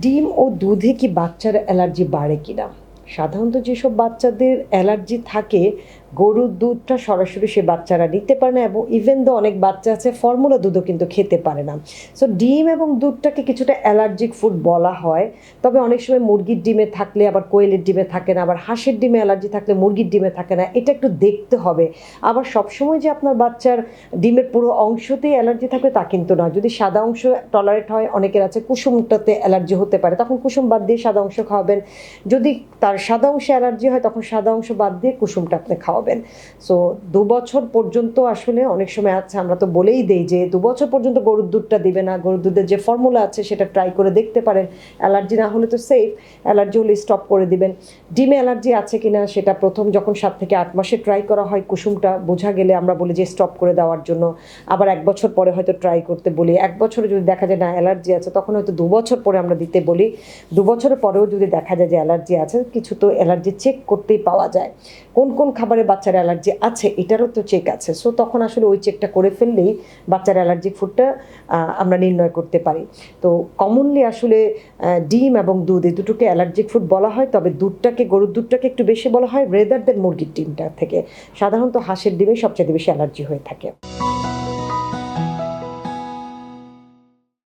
ডিম ও দুধে কি বাচ্চার অ্যালার্জি বাড়ে কিনা? সাধারণত যেসব বাচ্চাদের অ্যালার্জি থাকে গরুর দুধটা সরাসরি সে বাচ্চারা নিতে পারে না এবং ইভেন দো অনেক বাচ্চা আছে ফর্মুলা দুধও কিন্তু খেতে পারে না। সো ডিম এবং দুধটাকে কিছুটা অ্যালার্জিক ফুড বলা হয়, তবে অনেক সময় মুরগির ডিমে থাকলে আবার কোয়েলের ডিমে থাকে না, আবার হাঁসের ডিমে অ্যালার্জি থাকলে মুরগির ডিমে থাকে না, এটা একটু দেখতে হবে। আবার সবসময় যে আপনার বাচ্চার ডিমের পুরো অংশতেই অ্যালার্জি থাকবে তা কিন্তু না যদি সাদা অংশ টলারেট হয়, অনেকের আছে কুসুমটাতে অ্যালার্জি হতে পারে, তখন কুসুম বাদ দিয়ে সাদা অংশ খাওয়াবেন। যদি তার সাদা অংশে অ্যালার্জি হয়, তখন সাদা অংশ বাদ দিয়ে কুসুমটা আপনি খাওয়াবেন সো দু বছর পর্যন্ত আসলে অনেক সময় আছে, আমরা তো বলেই দেই যে দু বছর পর্যন্ত গরুর দুধটা দিবে না, গরুর দুধের যে ফর্মুলা আছে সেটা ট্রাই করে দেখতে পারেন। অ্যালার্জি না হলে তো সেফ অ্যালার্জি হলে স্টপ করে দিবেন। ডিমে অ্যালার্জি আছে কিনা সেটা প্রথম যখন সাত থেকে আট মাসে ট্রাই করা হয়, কুসুমটা বোঝা গেলে আমরা বলি যে স্টপ করে দেওয়ার জন্য। আবার এক বছর পরে হয়তো ট্রাই করতে বলি। এক বছরে যদি দেখা যায় না অ্যালার্জি আছে, তখন হয়তো দু বছর পরে আমরা দিতে বলি। দু বছর পরেও যদি দেখা যায় যে অ্যালার্জি আছে, কিছু তো অ্যালার্জি চেক করতেই পাওয়া যায়। কোন কোন খাবারে বাচ্চার অ্যালার্জি আছে, এটারও তো চেক আছে। সো তখন আসলে ওই চেকটা করে ফেললেই বাচ্চার অ্যালার্জিক ফুডটা আমরা নির্ণয় করতে পারি। তো কমনলি আসলে ডিম এবং দুধ, এই দুটোকে অ্যালার্জিক ফুড বলা হয়, তবে দুধটাকে, গরুর দুধটাকে একটু বেশি বলা হয় রেদার দেন মুরগির ডিমটা থেকে। সাধারণত হাঁসের ডিমে সবচেয়ে বেশি অ্যালার্জি হয়ে থাকে।